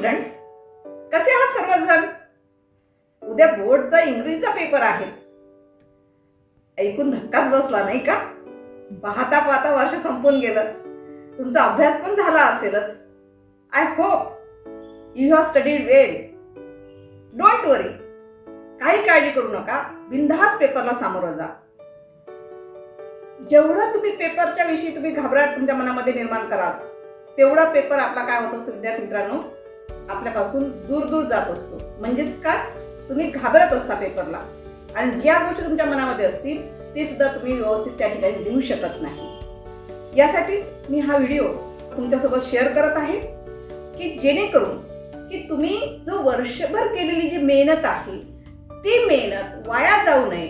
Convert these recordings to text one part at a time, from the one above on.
Students कसे आहात सर्वजण? उद्या बोर्डचा इंग्रजीचा पेपर आहे. ऐकून धक्काच बसला नाही का? पाहता पाहता वर्ष संपून गेलं. तुमचा अभ्यास पण झाला असेलच. I hope you have studied well don't worry काही काळजी करू नका. बिनधास पेपरला सामोरं जा. जेवढं तुम्ही पेपरच्या विषयी तुम्ही घाबराट तुमच्या मनामध्ये निर्माण कराल तेवढा पेपर आपला काय होत असतो विद्यार्थी मित्रांनो? आपल्यापासून दूर दूर जात असतो. म्हणजेच काय तुम्ही घाबरत असता पेपरला. आणि ज्या गोष्टी तुमच्या मनामध्ये असतील ते सुद्धा तुम्ही व्यवस्थित त्या ठिकाणी लिहू शकत नाही. यासाठीच मी हा व्हिडिओ तुमच्यासोबत शेअर करत आहे की जेणेकरून की तुम्ही जो वर्षभर केलेली जी मेहनत आहे ती मेहनत वाया जाऊ नये.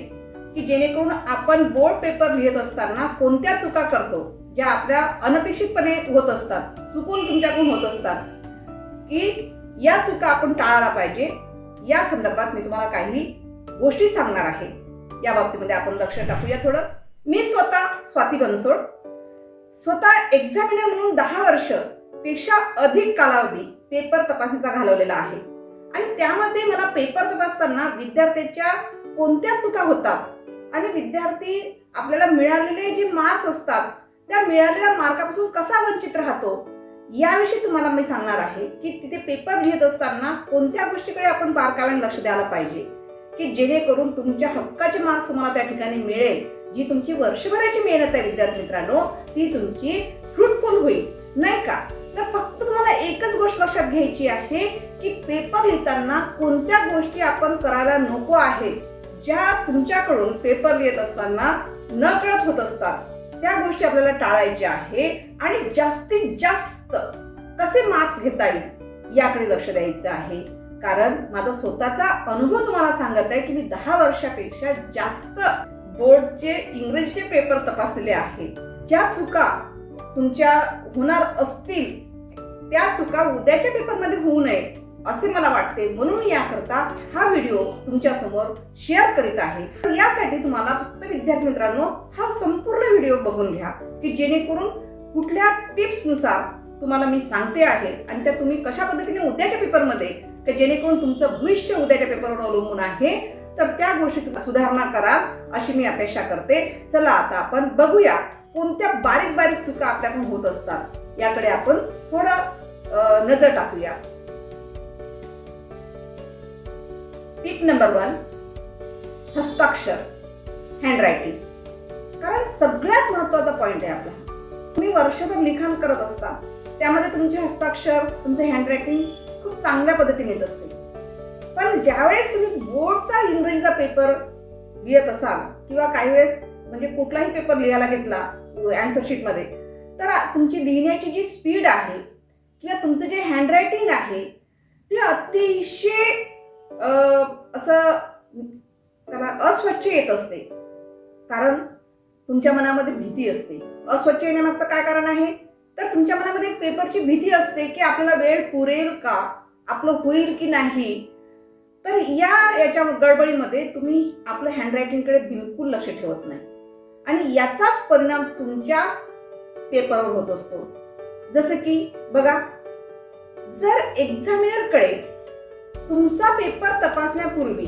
की जेणेकरून आपण बोर्ड पेपर लिहित असताना कोणत्या चुका करतो ज्या आपल्या अनपेक्षितपणे होत असतात चुकून तुमच्याकडून होत असतात की या चुका आपण टाळायला पाहिजे. या संदर्भात मी तुम्हाला काही गोष्टी सांगणार आहे. या बाबतीमध्ये आपण लक्ष टाकूया थोडं. मी स्वतः स्वाती बनसोड. स्वतः एक्झामिनर म्हणून दहा वर्षपेक्षा अधिक कालावधी पेपर तपासणीचा घालवलेला आहे. आणि त्यामध्ये मला पेपर तपासताना विद्यार्थ्याच्या कोणत्या चुका होतात आणि विद्यार्थी आपल्याला मिळालेले जे मार्क्स असतात त्या मिळालेल्या मार्कापासून कसा वंचित राहतो? याविषयी तुम्हाला मी सांगणार आहे की तिथे पेपर लिहित असताना कोणत्या गोष्टीकडे आपण बारकाव्याने लक्ष द्यायला पाहिजे? की जेणेकरून तुमच्या हक्काचे मार्क्स तुम्हाला त्या ठिकाणी मिळेल. जी तुमची वर्षभराची मेहनत आहे विद्यार्थी मित्रांनो ती तुमची फ्रुटफुल होईल. नाही का? तर फक्त तुम्हाला एकच गोष्ट लक्षात घ्यायची आहे की पेपर लिहिताना कोणत्या गोष्टी आपण करायला नको आहेत ज्या तुमच्याकडून पेपर लिहित असताना न कळत होत असतात. त्या गोष्टी आपल्याला टाळायच्या आहे आणि जास्तीत जास्त कसे मार्क्स घेता येईल याकडे लक्ष द्यायचं आहे. कारण माझा स्वतःचा अनुभव तुम्हाला सांगत आहे की मी दहा वर्षापेक्षा जास्त बोर्डचे इंग्रजीचे पेपर तपासलेले आहेत ज्या चुका तुमच्या होणार असतील त्या चुका उद्याच्या पेपरमध्ये होऊ नये असे मला वाटते. म्हणून याकरता हा व्हिडिओ तुमच्यासमोर शेअर करीत आहे. तर यासाठी तुम्हाला फक्त विद्यार्थी मित्रांनो हा संपूर्ण व्हिडिओ बघून घ्या की जेणेकरून कुठल्या टिप्सनुसार तुम्हाला मी सांगते आहे आणि त्या तुम्ही कशा पद्धतीने उद्याच्या पेपरमध्ये की जेणेकरून तुमचं भविष्य उद्याच्या पेपरवर अवलंबून आहे तर त्या गोष्टी सुधारणा कराल अशी मी अपेक्षा करते. चला आता आपण बघूया कोणत्या बारीक बारीक चुका आपल्याकडून होत असतात. याकडे आपण थोडं नजर टाकूया. टिप नंबर वन हस्ताक्षर हँडरायटिंग कारण सगळ्यात महत्त्वाचा पॉइंट आहे आपला. तुम्ही वर्षभर लिखाण करत असता. त्यामध्ये तुमचे हस्ताक्षर तुमचं हँडरायटिंग खूप चांगल्या पद्धतीने येत असते. पण ज्यावेळेस तुम्ही बोर्डचा इंग्रजीचा पेपर लिहित असाल किंवा काही वेळेस म्हणजे कुठलाही पेपर लिहायला घेतला अँसर शीटमध्ये तर तुमची लिहिण्याची जी स्पीड आहे किंवा तुमचं जे हँडरायटिंग आहे ते अतिशय असं त्याला अस्वच्छ येत असते. कारण तुमच्या मनामध्ये भीती असते. अस्वच्छ येण्यामागचं काय कारण आहे? तर तुमच्या मनामध्ये एक पेपरची भीती असते की आपल्याला वेळ पुरेल का? आपलं होईल की नाही? तर या याच्या गडबडीमध्ये तुम्ही आपलं हँडरायटिंगकडे बिलकुल लक्ष ठेवत नाही. आणि याचाच परिणाम तुमच्या पेपरवर होत असतो. जसं की बघा जर एक्झामिनरकडे तुमचा पेपर तपासण्यापूर्वी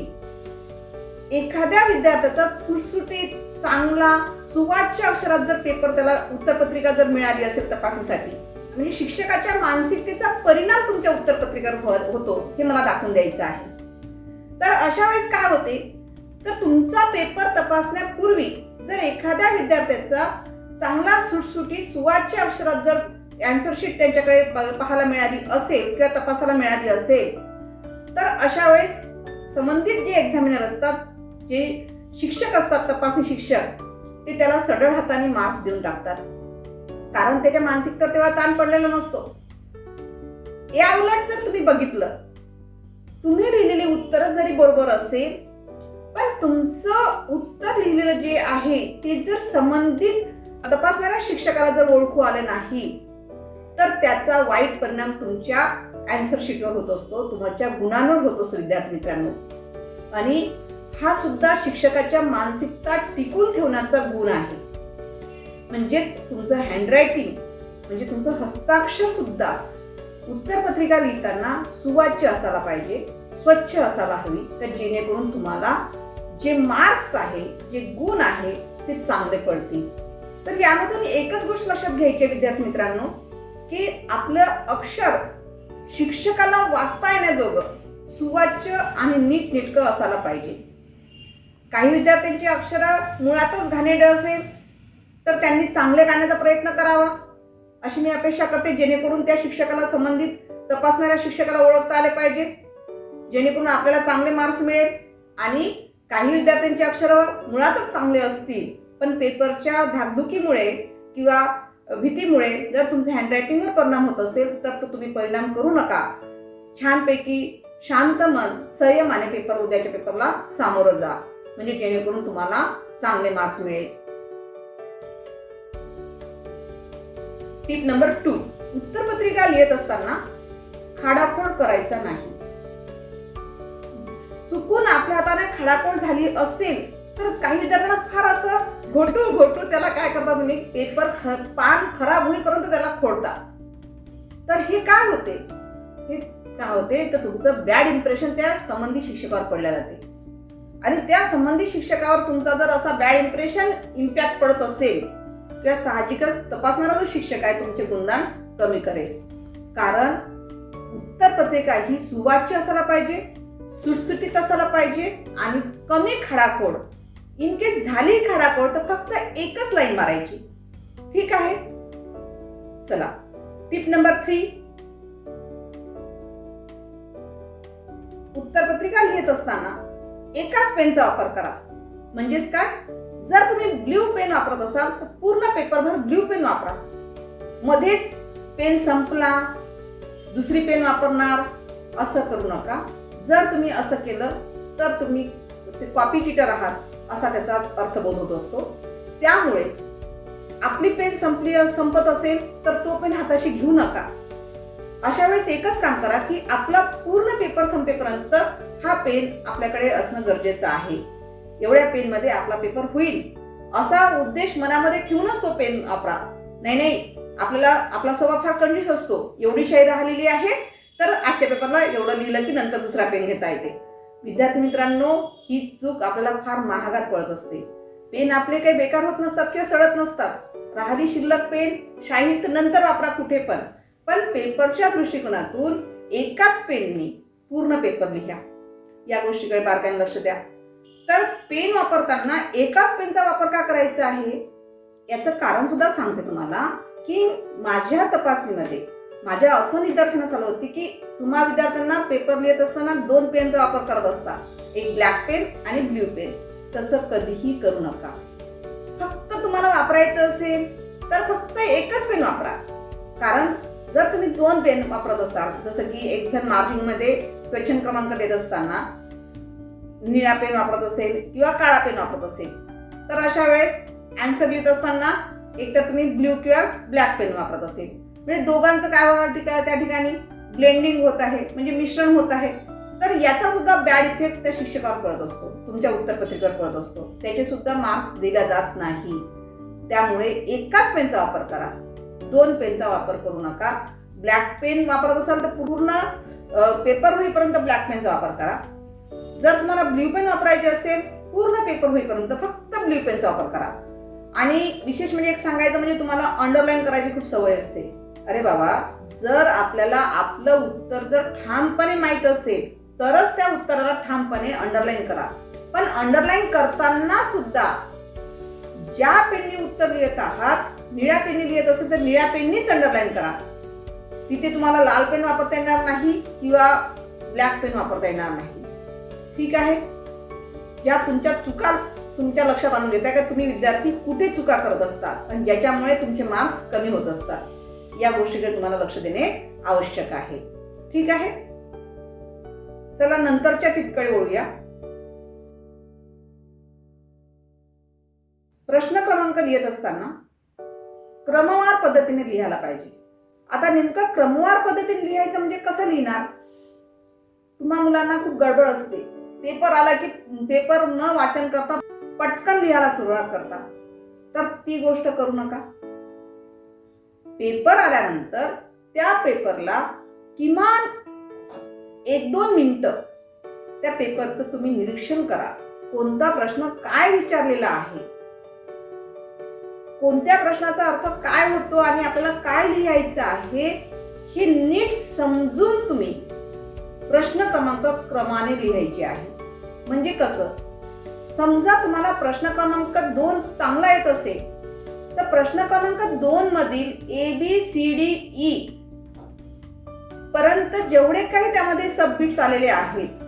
एखाद्या विद्यार्थ्याचा सुटसुटीत चांगला सुवाच्य अक्षरात जर पेपर त्याला उत्तरपत्रिका जर मिळाली असेल तपासासाठी म्हणजे शिक्षकाच्या मानसिकतेचा परिणाम तुमच्या उत्तरपत्रिकेवर होतो हे मला दाखवून द्यायचं आहे. तर अशा वेळेस काय होते? तर तुमचा पेपर तपासण्यापूर्वी जर एखाद्या विद्यार्थ्याचा चांगला सुटसुटी सुवाच्य अक्षरात जर अँसर शीट त्यांच्याकडे पाहायला मिळाली असेल किंवा तपासायला मिळाली असेल तर अशा वेळेस संबंधित जे एक्झामिनर असतात जे शिक्षक असतात तपासणी शिक्षक ते त्याला सडळ हाताने मार्क्स देऊन टाकतात. कारण त्याच्या मानसिकता तेव्हा ताण पडलेला नसतो. या उलट जर तुम्ही बघितलं तुम्ही लिहिलेले उत्तर जरी बरोबर असेल पण तुमचं उत्तर लिहिलेलं जे आहे ते जर संबंधित तपासणाऱ्या शिक्षकाला जर ओळखू आलं नाही तर त्याचा वाईट परिणाम तुमच्या अँसर शीटवर होत असतो तुमच्या गुणांवर होत असतो विद्यार्थी मित्रांनो. आणि हा सुद्धा शिक्षकाच्या मानसिकता टिकून ठेवण्याचा गुण आहे. म्हणजेच तुमचं हँडरायटिंग म्हणजे तुमचं हस्ताक्षर सुद्धा उत्तरपत्रिका लिहिताना सुवाच्य असायला पाहिजे स्वच्छ असायला हवी तर जेणेकरून तुम्हाला जे मार्क्स आहे जे गुण आहे ते चांगले पडतील. तर यामधून एकच गोष्ट लक्षात घ्यायची विद्यार्थी मित्रांनो की आपलं अक्षर शिक्षकाला वाचता येण्याजोगं सुवाच्य आणि नीट नेटकं असायला पाहिजे. काही विद्यार्थ्यांची अक्षरं मुळातच घाणेडं असेल तर त्यांनी चांगले काढण्याचा प्रयत्न करावा. अशी मी अपेक्षा करते जेणेकरून त्या शिक्षकाला संबंधित तपासणाऱ्या शिक्षकाला ओळखता आले पाहिजे. जेणेकरून आपल्याला चांगले मार्क्स मिळेल आणि काही विद्यार्थ्यांची अक्षरं मुळातच चांगले असतील पण पेपरच्या धाकधुकीमुळे किंवा भीतीमुळे जर तुमच्या हँडरायटिंगवर परिणाम होत असेल तर तो तुम्ही परिणाम करू नका. छानपैकी शांत मन संयमाने पेपर उद्याच्या पेपरला सामोरं जा. म्हणजे जेणेकरून तुम्हाला चांगले मार्क्स मिळेल. टिप नंबर टू उत्तरपत्रिका लिहित असताना खाडाखोड करायचा नाही. चुकून आपल्या हाताने खाडाखोड झाली असेल तर काही विद्यार्थ्यांना फार असं घोटू घोटू त्याला काय करता तुम्ही? पेपर ख पान खराब होईपर्यंत त्याला खोडता तर हे काय होते? हे काय होते? तर तुमचं बॅड इम्प्रेशन त्या संबंधित शिक्षकावर पडल्या जाते. आणि त्या संबंधित शिक्षकावर तुमचा जर असा बॅड इम्प्रेशन इम्पॅक्ट पडत असेल किंवा साहजिकच तपासणारा जो शिक्षक आहे तुमचे गुणदान कमी करेल. कारण उत्तर पत्रिका ही सुवाच्य असायला पाहिजे सुटसुटीत असायला पाहिजे आणि कमी खडाखोड. इन केस झाली खडाखोड तर फक्त एकच लाईन मारायची. ठीक आहे? चला. टिप नंबर थ्री उत्तरपत्रिका लिहित असताना एकाच पेनचा वापर करा. म्हणजेच काय? जर तुम्ही ब्ल्यू पेन वापरत असाल तर पूर्ण पेपरभर ब्ल्यू पेन वापरा. मध्येच पेन संपला दुसरी पेन वापरणार असं करू नका. जर तुम्ही असं केलं तर तुम्ही ते कॉपी चिटर आहात असा त्याचा अर्थबोध होत असतो. त्यामुळे आपली पेन संपली संपत असेल तर तो पेन हाताशी घेऊ नका. अशा वेळेस एकच काम करा की आपला पूर्ण पेपर संपेपर्यंत हा पेन आपल्याकडे असणं गरजेचं आहे. एवढ्या पेनमध्ये आपला पेपर होईल. असा उद्देश मनामध्ये ठेवूनच तो पेन वापरा. नाही नाही. आपल्याला आपला स्वभाव फार कंजूस असतो. एवढी शाही राहिलेली आहे तर आजच्या पेपरला एवढं लिहिलं की नंतर दुसरा पेन घेता येते. विद्यार्थी मित्रांनो ही चूक आपल्याला फार महागात पडत असते. पेन आपले काही बेकार होत नसतात किंवा सडत नसतात. राहिली शिल्लक पेन शाही तर नंतर वापरा कुठे पण. पण पेपरच्या दृष्टिकोनातून एकाच पेननी पूर्ण पेपर लिहा. या गोष्टीकडे बारकाईने लक्ष द्या. तर पेन वापरताना एकाच पेनचा वापर का करायचा आहे? याचं कारण सुद्धा सांगते तुम्हाला की माझ्या तपासणीमध्ये माझ्या असं निदर्शनास आलं होती की तुम्हा विद्यार्थ्यांना पेपर लिहित असताना दोन पेनचा वापर करत असता. एक ब्लॅक पेन आणि ब्ल्यू पेन तसं कधीही करू नका. फक्त तुम्हाला वापरायचं असेल तर फक्त एकच पेन वापरा. कारण जर तुम्ही दोन पेन वापरत असाल जसं की एक जणमध्ये क्वेश्चन क्रमांक देत असताना निळा पेन वापरत असेल किंवा काळा पेन वापरत असेल तर अशा वेळेस अँसर लिहित असताना एकतर तुम्ही ब्ल्यू किंवा ब्लॅक पेन वापरत असेल. म्हणजे दोघांचं काय होणार त्या ठिकाणी? ब्लेंडिंग होत आहे म्हणजे मिश्रण होत आहे. तर याचा सुद्धा बॅड इफेक्ट त्या शिक्षकावर पडत असतो तुमच्या उत्तरपत्रिकेवर पडत असतो. त्याचे सुद्धा मार्क्स दिला जात नाही. त्यामुळे एकाच पेनचा वापर करा. दोन पेनचा वापर करू नका. ब्लॅक पेन वापरत असाल तर पूर्ण पेपर होईपर्यंत ब्लॅक पेनचा वापर करा. जर तुम्हाला ब्ल्यू पेन वापरायचे असेल पूर्ण पेपर होईपर्यंत फक्त ब्ल्यू पेनचा वापर करा. आणि विशेष म्हणजे एक सांगायचं म्हणजे तुम्हाला अंडरलाईन करायची खूप सवय असते. अरे बाबा जर आपल्याला आपलं उत्तर जर ठामपणे माहीत असेल तरच त्या उत्तराला ठामपणे अंडरलाईन करा. पण अंडरलाईन करताना सुद्धा ज्या पेननी उत्तर लिहित आहात निळ्या पेनने लिहित असेल तर निळ्या पेननीच अंडरलाईन करा. तिथे तुम्हाला लाल पेन वापरता येणार नाही किंवा ब्लॅक पेन वापरता येणार नाही. ठीक आहे? ज्या तुमच्या चुका तुमच्या लक्षात आणून देता का? तुम्ही विद्यार्थी कुठे चुका करत असतात? आणि ज्याच्यामुळे तुमचे मार्क्स कमी होत असतात? या गोष्टीकडे तुम्हाला लक्ष देणे आवश्यक आहे. ठीक आहे? चला नंतरच्या टिपकडे ओळूया. प्रश्न क्रमांक लिहित असताना क्रमवार पद्धतीने लिहायला पाहिजे. आता नेमकं क्रमवार पद्धतीने लिहायचं म्हणजे कसं लिहिणार? तुम्हा मुलांना खूप गडबड असते. पेपर आला की पेपर न वाचन करता पटकन लिहायला सुरुवात करता. तर ती गोष्ट करू नका. पेपर आल्यानंतर त्या पेपरला किमान एक दोन मिनटं त्या पेपरचं तुम्ही निरीक्षण करा. कोणता प्रश्न काय विचारलेला आहे? कोणत्या प्रश्नाचा अर्थ काय होतो आणि आपल्याला काय लिहायचं आहे हे नीट समजून तुम्ही प्रश्न क्रमांक क्रमाने लिहायचे आहे. म्हणजे कसं? समजा तुम्हाला प्रश्न क्रमांक दोन चांगला येत असेल तर प्रश्न क्रमांक दोन मधील A B C D E पर्यंत जेवढे काही त्यामध्ये सबमिट्स आलेले आहेत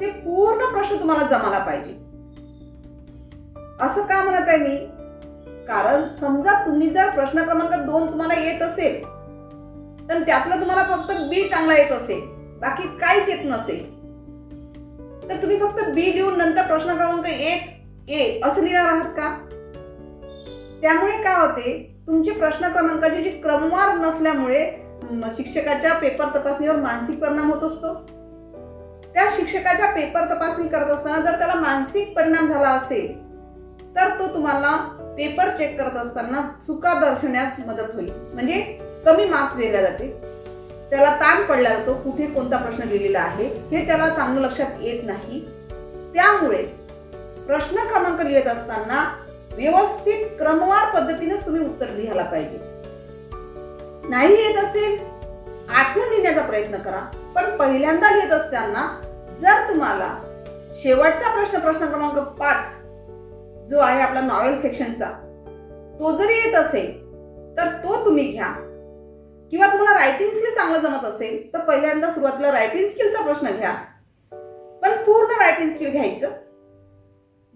ते पूर्ण प्रश्न तुम्हाला जमाला पाहिजे. असं का म्हणत आहे मी? कारण समजा तुम्ही जर प्रश्न क्रमांक दोन तुम्हाला येत असेल तर त्यातलं तुम्हाला फक्त बी चांगला येत असेल बाकी काहीच येत नसेल. तर तुम्ही फक्त बी लिहून नंतर प्रश्न क्रमांक एक ए असं लिहिणार आहात का? त्यामुळे काय होते तुमचे प्रश्न क्रमांकाची जी क्रमवार नसल्यामुळे शिक्षकाच्या पेपर तपासणीवर मानसिक परिणाम होत असतो. त्या शिक्षकाच्या पेपर तपासणी करत असताना जर त्याला मानसिक परिणाम झाला असेल तर तो तुम्हाला पेपर चेक करत असताना चुका दर्शवण्यास मदत होईल. म्हणजे कमी मार्क्स दिल्या जाते. त्याला ताण पडला जातो कुठे कोणता प्रश्न लिहिलेला आहे हे त्याला चांगलं लक्षात येत नाही. त्यामुळे प्रश्न क्रमांक लिहित असताना व्यवस्थित क्रमवार पद्धतीनेच तुम्ही उत्तर लिहायला पाहिजे. नाही लिहित असेल आठवून लिहिण्याचा प्रयत्न करा. पण पहिल्यांदा लिहित असताना जर तुम्हाला शेवटचा प्रश्न प्रश्न क्रमांक पाच जो आहे आपला नॉवेल सेक्शनचा तो जरी येत असेल तर तो तुम्ही घ्या. किंवा तुम्हाला रायटिंग स्किल चांगलं जमत असेल तर पहिल्यांदा सुरुवातीला रायटिंग स्किलचा प्रश्न घ्या. पण पूर्ण रायटिंग स्किल घ्यायचं.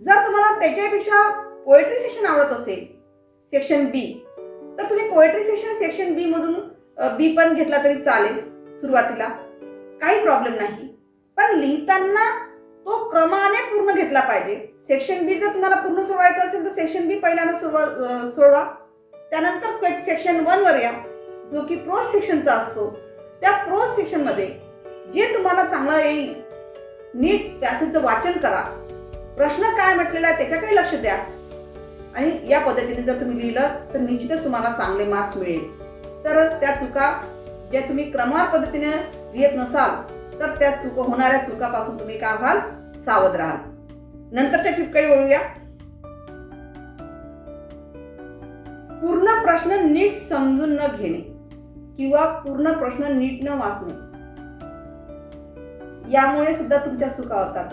जर तुम्हाला त्याच्यापेक्षा पोएट्री सेक्शन आवडत असेल सेक्शन बी तर तुम्ही पोएट्री सेशन सेक्शन बी मधून बी पण घेतला तरी चालेल सुरुवातीला. काही प्रॉब्लेम नाही. पण लिहिताना तो क्रमाने पूर्ण घेतला पाहिजे. सेक्शन बी जर तुम्हाला पूर्ण सोडवायचं असेल तर सेक्शन बी पहिल्यांदा सोडवा सोडवा. त्यानंतर सेक्शन वनवर या जो की प्रोज सेक्शनचा असतो. त्या प्रोज सेक्शनमध्ये जे तुम्हाला चांगलं येईल नीट पॅसेजचं वाचन करा. प्रश्न काय म्हटलेला आहे त्याच्याकडे लक्ष द्या. आणि या पद्धतीने जर तुम्ही लिहिलं तर निश्चितच तुम्हाला चांगले मार्क्स मिळेल. तर त्या चुका ज्या तुम्ही क्रमवार पद्धतीने लिहित नसाल तर त्या चुका होणाऱ्या चुकापासून तुम्ही काय व्हाल सावध राहाल. नंतरच्या टिपकडे वळूया पूर्ण प्रश्न नीट समजून न घेणे किंवा पूर्ण प्रश्न नीट न वाचणे. यामुळे सुद्धा तुमच्या चुका होतात.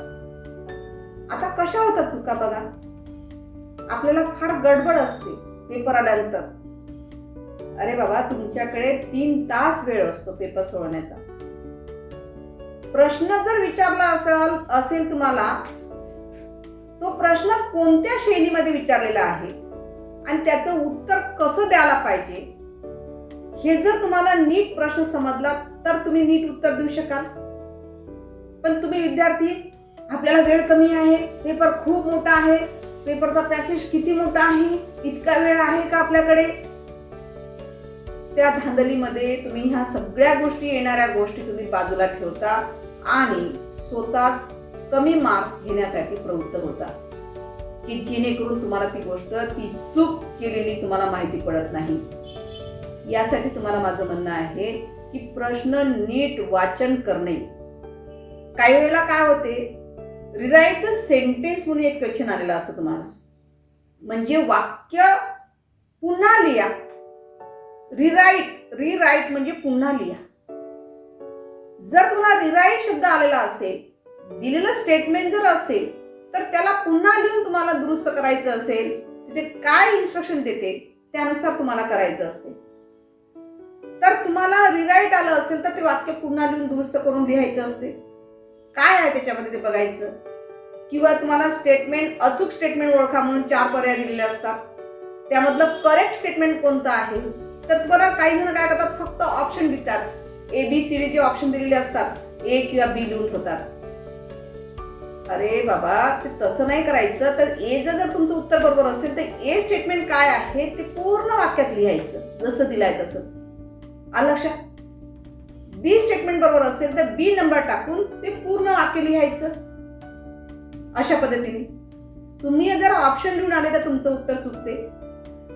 आता कशा होतात चुका बघा? आपल्याला फार गडबड असते पेपर आल्यानंतर. अरे बाबा तुमच्याकडे तीन तास वेळ असतो पेपर सोडवण्याचा. प्रश्न जर विचारला असेल असेल तुम्हाला प्रश्न कोणत्या शैलीमध्ये विचारलेला आहे? आणि त्याचं उत्तर कसं द्यायला पाहिजे? हे जर तुम्हाला नीट प्रश्न समजला तर तुम्ही नीट उत्तर देऊ शकाल. पण तुम्ही विद्यार्थी आपल्याला वेळ कमी आहे पेपर खूप मोठा आहे पेपरचा पॅसेज किती मोठा आहे इतका वेळ आहे का आपल्याकडे? त्या धांदलीमध्ये तुम्ही ह्या सगळ्या गोष्टी येणाऱ्या गोष्टी तुम्ही बाजूला ठेवता आणि स्वतःच कमी मार्क्स घेण्यासाठी प्रवृत्त होता. की जेणेकरून तुम्हाला ती गोष्ट ती चूक केलेली तुम्हाला माहिती पडत नाही. यासाठी तुम्हाला माझं म्हणणं आहे की प्रश्न नीट वाचन करणे. काही वेळेला काय होते रिराईट द सेंटेन्स म्हणून एक क्वेश्चन आलेला असतो तुम्हाला. म्हणजे वाक्य पुन्हा लिहा. रिराईट रिराईट म्हणजे पुन्हा लिहा. जर तुम्हाला रिराईट शब्द आलेला असेल दिलेलं स्टेटमेंट जर असेल तर त्याला पुन्हा लिहून तुम्हाला दुरुस्त करायचं असेल तिथे काय इन्स्ट्रक्शन देते त्यानुसार तुम्हाला करायचं असते. तर तुम्हाला रिराईट आलं असेल तर ते वाक्य पुन्हा लिहून दुरुस्त करून लिहायचं असते. काय आहे त्याच्यामध्ये ते बघायचं? किंवा तुम्हाला स्टेटमेंट अचूक स्टेटमेंट ओळखा म्हणून चार पर्याय दिलेले असतात. त्यामधलं करेक्ट स्टेटमेंट कोणतं आहे? तर तुम्हाला काही जण काय करतात फक्त ऑप्शन देतात ए बी सी डी जे ऑप्शन दिलेले असतात. ए किंवा बी लिहून ठेवतात. अरे बाबा ते तसं नाही करायचं. तर ए जर जर तुमचं उत्तर बरोबर असेल तर ए स्टेटमेंट काय आहे ते पूर्ण वाक्यात लिहायचं. जसं दिलंय तसंच. आलं लक्षात? बी स्टेटमेंट बरोबर असेल तर बी नंबर टाकून ते पूर्ण वाक्य लिहायचं. अशा पद्धतीने. तुम्ही जर ऑप्शन लिहून आले तर तुमचं उत्तर चुकते.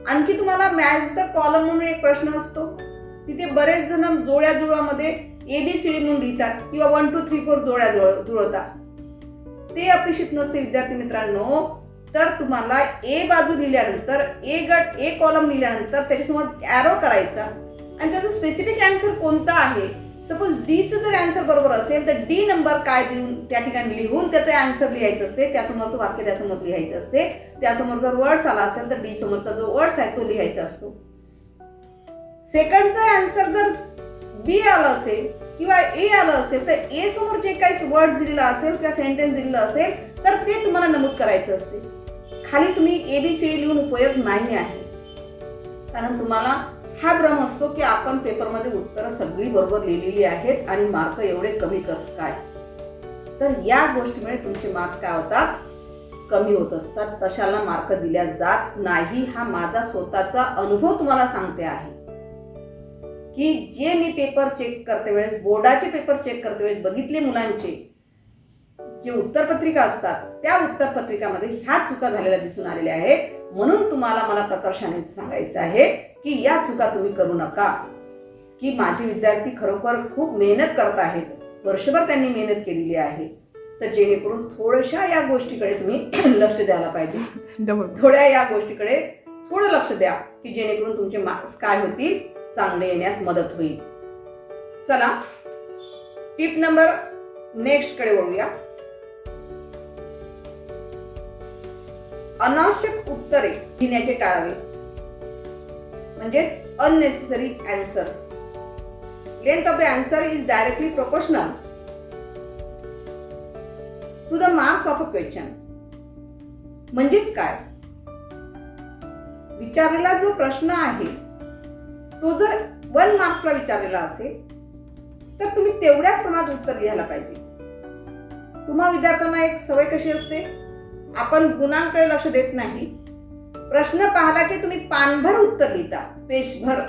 आणखी तुम्हाला मॅच द कॉलम म्हणून एक प्रश्न असतो. तिथे बरेच जण जोड्या जुळामध्ये ए बी सी डी म्हणून लिहितात किंवा वन टू थ्री फोर जोड्या जुळ- जुळवतात. ते अपेक्षित नसते विद्यार्थी मित्रांनो. तर तुम्हाला ए बाजू लिहिल्यानंतर ए गट ए कॉलम लिहिल्यानंतर त्याच्यासमोर ॲरो करायचा. आणि त्याचा स्पेसिफिक अँसर कोणता आहे? सपोज डीचं जर अँसर बरोबर असेल तर डी नंबर काय देऊन त्या ठिकाणी लिहून त्याचं अँसर लिहायचं असते. त्यासमोरचं वाक्य त्यासमोर लिहायचं असते. त्यासमोर जर वर्ड्स आला असेल तर डी समोरचा जो वर्ड्स आहे तो लिहायचा असतो. सेकंडचा अँसर जर बी आलं असेल किंवा ए आलं असेल तर ए समोर जे काही वर्ड दिलेलं असेल किंवा सेंटेन्स दिलेलं असेल तर ते तुम्हाला नमूद करायचं असते. खाली तुम्ही ए बी सी डी लिहून उपयोग नाही आहे. कारण तुम्हाला हा भ्रम असतो की आपण पेपरमध्ये उत्तरं सगळी बरोबर लिहिलेली आहेत आणि मार्क एवढे कमी कसं काय? तर या गोष्टीमुळे तुमचे मार्क्स काय होतात? कमी होत असतात. तशाला मार्क दिल्या जात नाही. हा माझा स्वतःचा अनुभव तुम्हाला सांगते आहे. की जे मी पेपर चेक करते वेळेस बोर्डाचे पेपर चेक करते वेळेस बघितले मुलांचे जे उत्तरपत्रिका असतात त्या उत्तरपत्रिकामध्ये ह्या चुका झालेल्या दिसून आलेल्या आहेत. म्हणून तुम्हाला मला प्रकर्षाने सांगायचं आहे की या चुका तुम्ही करू नका. की माझे विद्यार्थी खरोखर खूप मेहनत करत आहेत. वर्षभर त्यांनी मेहनत केलेली आहे. तर जेणेकरून थोड्याशा या गोष्टीकडे तुम्ही लक्ष द्यायला पाहिजे. थोड्या या गोष्टीकडे थोडं लक्ष द्या की जेणेकरून तुमचे मार्क्स काय होतील. चांगले येण्यास मदत होईल. चला टिप नंबर नेक्स्टकडे वळूया. अनावश्यक उत्तरे लिहिण्याचे टाळावे. म्हणजेच unnecessary answers length of the answer is directly proportional to the marks of a question म्हणजेच काय? विचारलेला जो प्रश्न आहे तो जर वन मार्क्सला विचारलेला असेल तर तुम्ही तेवढ्याच प्रमाणात उत्तर लिहायला पाहिजे. तुम्हा विद्यार्थ्यांना एक सवय कशी असते? आपण गुणांकडे लक्ष देत नाही. प्रश्न पाहिला की तुम्ही पानभर उत्तर लिहिता पेशभर.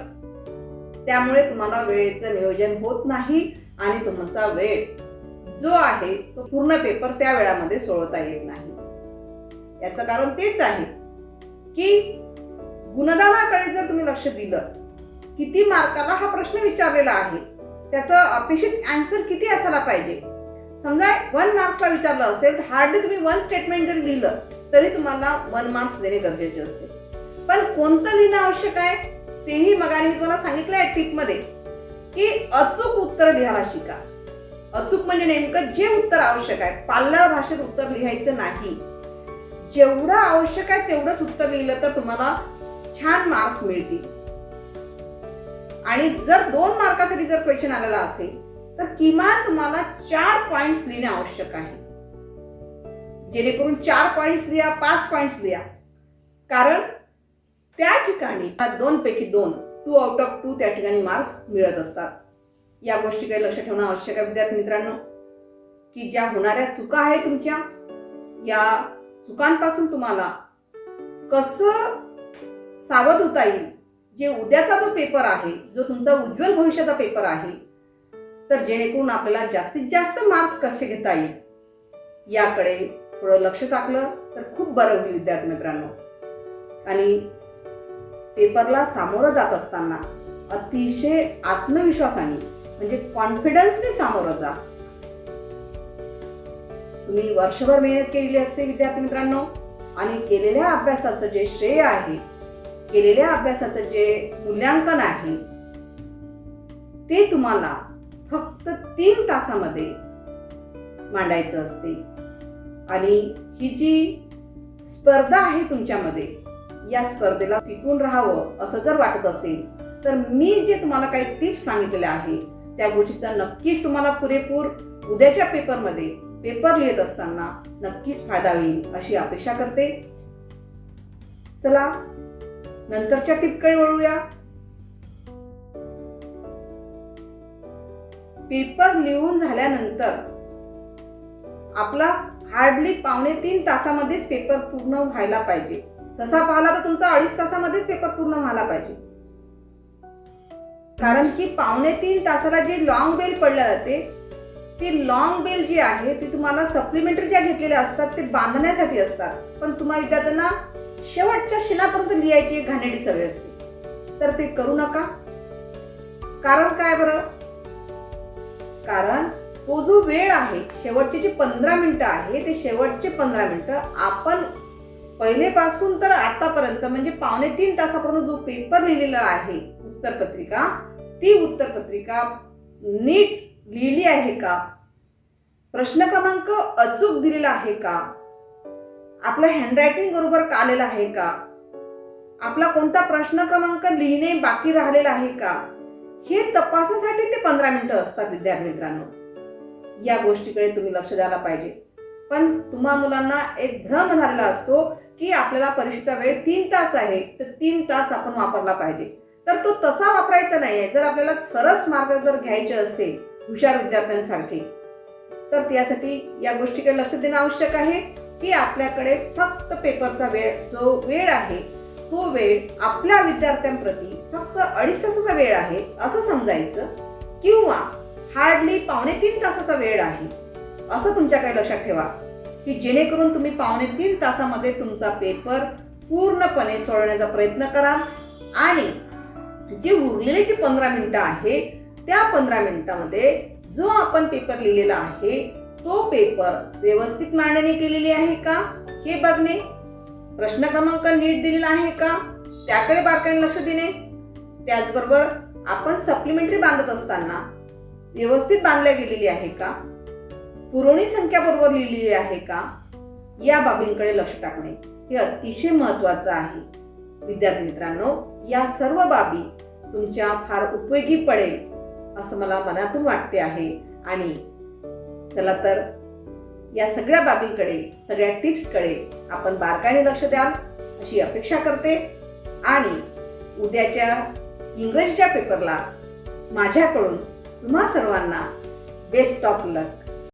त्यामुळे तुम्हाला वेळेचं नियोजन होत नाही आणि तुमचा वेळ जो आहे तो पूर्ण पेपर त्या वेळामध्ये सोडवता येत नाही. याचं कारण तेच आहे की गुणदानाकडे जर तुम्ही लक्ष दिलं किती मार्काला हा प्रश्न विचारलेला आहे? त्याचं अपेक्षित अँसर किती असायला पाहिजे? समजा वन मार्क्सला विचारलं असेल तर हार्डली तुम्ही वन स्टेटमेंट जरी लिहिलं तरी तुम्हाला वन मार्क्स देणे गरजेचे असते. पण कोणतं लिहिणं आवश्यक आहे? तेही मगाने मी तुम्हाला सांगितलं आहे टिपमध्ये की अचूक उत्तर लिहायला शिका. अचूक म्हणजे नेमकं जे उत्तर आवश्यक आहे पाल्लळ भाषेत उत्तर लिहायचं नाही. जेवढं आवश्यक आहे तेवढंच उत्तर लिहिलं तर तुम्हाला छान मार्क्स मिळतील. आणि जर दोन मार्कासाठी जर क्वेश्चन आलेला असेल तर किमान तुम्हाला चार पॉइंट्स लिहिणे आवश्यक आहे. जेणेकरून चार पॉइंट्स लिहा पाच पॉइंट्स द्या कारण त्या ठिकाणी दोन पैकी दोन टू आउट ऑफ टू त्या ठिकाणी मार्क्स मिळत असतात. या गोष्टीकडे लक्ष ठेवणं आवश्यक आहे विद्यार्थी मित्रांनो. की ज्या होणाऱ्या चुका आहेत तुमच्या या चुकांपासून तुम्हाला कसं सावध होता येईल जे उद्याचा जो पेपर आहे जो तुमचा उज्ज्वल भविष्याचा पेपर आहे तर जेणेकरून आपल्याला जास्तीत जास्त मार्क्स कसे घेता येईल याकडे थोडं लक्ष टाकलं तर खूप बरं होईल विद्यार्थी मित्रांनो. आणि पेपरला सामोरं जात असताना अतिशय आत्मविश्वासाने म्हणजे कॉन्फिडन्सने सामोरं जा. तुम्ही वर्षभर मेहनत केलेली असते विद्यार्थी मित्रांनो आणि केलेल्या अभ्यासाचं जे श्रेय आहे केलेल्या अभ्यासाचं जे मूल्यांकन आहे ते तुम्हाला फक्त तीन तासामध्ये मांडायचं असते. आणि ही जी स्पर्धा आहे तुमच्यामध्ये या स्पर्धेला टिकून राहावं असं जर वाटत असेल तर मी जे तुम्हाला काही टिप्स सांगितलेल्या आहे त्या गोष्टीचा नक्कीच तुम्हाला पुरेपूर उद्याच्या पेपरमध्ये पेपर लिहित असताना नक्कीच फायदा होईल अशी अपेक्षा करते. चला नंतरच्या टिपकडे वळूया. पेपर लिहून झाल्यानंतर आपला हार्डली पावणे तीन तासामध्येच पेपर पूर्ण व्हायला पाहिजे. तसा पाहिला तर तुमचा अडीच तासामध्येच पेपर पूर्ण व्हायला पाहिजे. कारण की पावणे तीन तासाला जी लॉंग बेल पडल्या जाते ती लॉंग बेल जी आहे ती तुम्हाला सप्लिमेंटरी ज्या घेतलेल्या असतात ते बांधण्यासाठी असतात. पण तुम्हा विद्यार्थ्यांना शेवटच्या शिनापर्यंत लिहायची एक घाणेरडी सवय असते. तर ते करू नका. कारण काय बरं? कारण तो जो वेळ आहे शेवटचे जे पंधरा मिनटं आहे ते शेवटचे पंधरा मिनटं आपण पहिलेपासून तर आतापर्यंत म्हणजे पावणे तीन तासापर्यंत जो पेपर लिहिलेला आहे उत्तरपत्रिका ती उत्तरपत्रिका नीट लिहिली आहे का? प्रश्न क्रमांक अचूक दिलेला आहे का? आपलं हँडरायटिंग बरोबर का आलेलं आहे का? आपला कोणता प्रश्न क्रमांक लिहिणे बाकी राहिलेला आहे का? हे तपासासाठी ते पंधरा मिनिटं असतात विद्यार्थी मित्रांनो. या गोष्टीकडे तुम्ही लक्ष द्यायला पाहिजे. पण तुम्हा मुलांना एक भ्रम झालेला असतो की आपल्याला परीक्षेचा वेळ तीन तास आहे तर तीन तास आपण वापरला पाहिजे. तर तो तसा वापरायचा नाही आहे जर आपल्याला सरस मार्ग जर घ्यायचे असेल हुशार विद्यार्थ्यांसारखे तर त्यासाठी या गोष्टीकडे लक्ष देणं आवश्यक आहे. की आपल्याकडे फक्त पेपरचा वेळ जो वेळ आहे तो वेळ आपल्या विद्यार्थ्यांप्रती फक्त अडीच तासाचा वेळ आहे असं समजायचं? किंवा हार्डली पावणे तीन तासाचा वेळ आहे असं तुमच्याकडे लक्षात ठेवा की जेणेकरून तुम्ही पावणे तीन तासामध्ये तुमचा पेपर पूर्णपणे सोडवण्याचा प्रयत्न कराल आणि जे उरलेले जे पंधरा मिनिटं आहे त्या पंधरा मिनटामध्ये जो आपण पेपर लिहिलेला आहे तो पेपर व्यवस्थित मांडणी केलेली आहे का? हे बघणे. प्रश्न क्रमांक नीट दिलेला आहे का? त्याकडे बारकाईने लक्ष देणे. त्याचबरोबर आपण सप्लिमेंटरी बांधत असताना व्यवस्थित बांधल्या गेलेली आहे का? पुरवणी संख्या बरोबर लिहिलेली आहे का? या बाबींकडे लक्ष टाकणे हे अतिशय महत्वाचं आहे. विद्यार्थी मित्रांनो या सर्व बाबी तुमच्या फार उपयोगी पडेल असं मला मनातून वाटते आहे. आणि चला तर या सगळ्या बाबींकडे सगळ्या टिप्सकडे आपण बारकाईने लक्ष द्याल अशी अपेक्षा करते. आणि उद्याच्या इंग्रजीच्या पेपरला माझ्याकडून तुम्हा सर्वांना बेस्ट ऑफ लक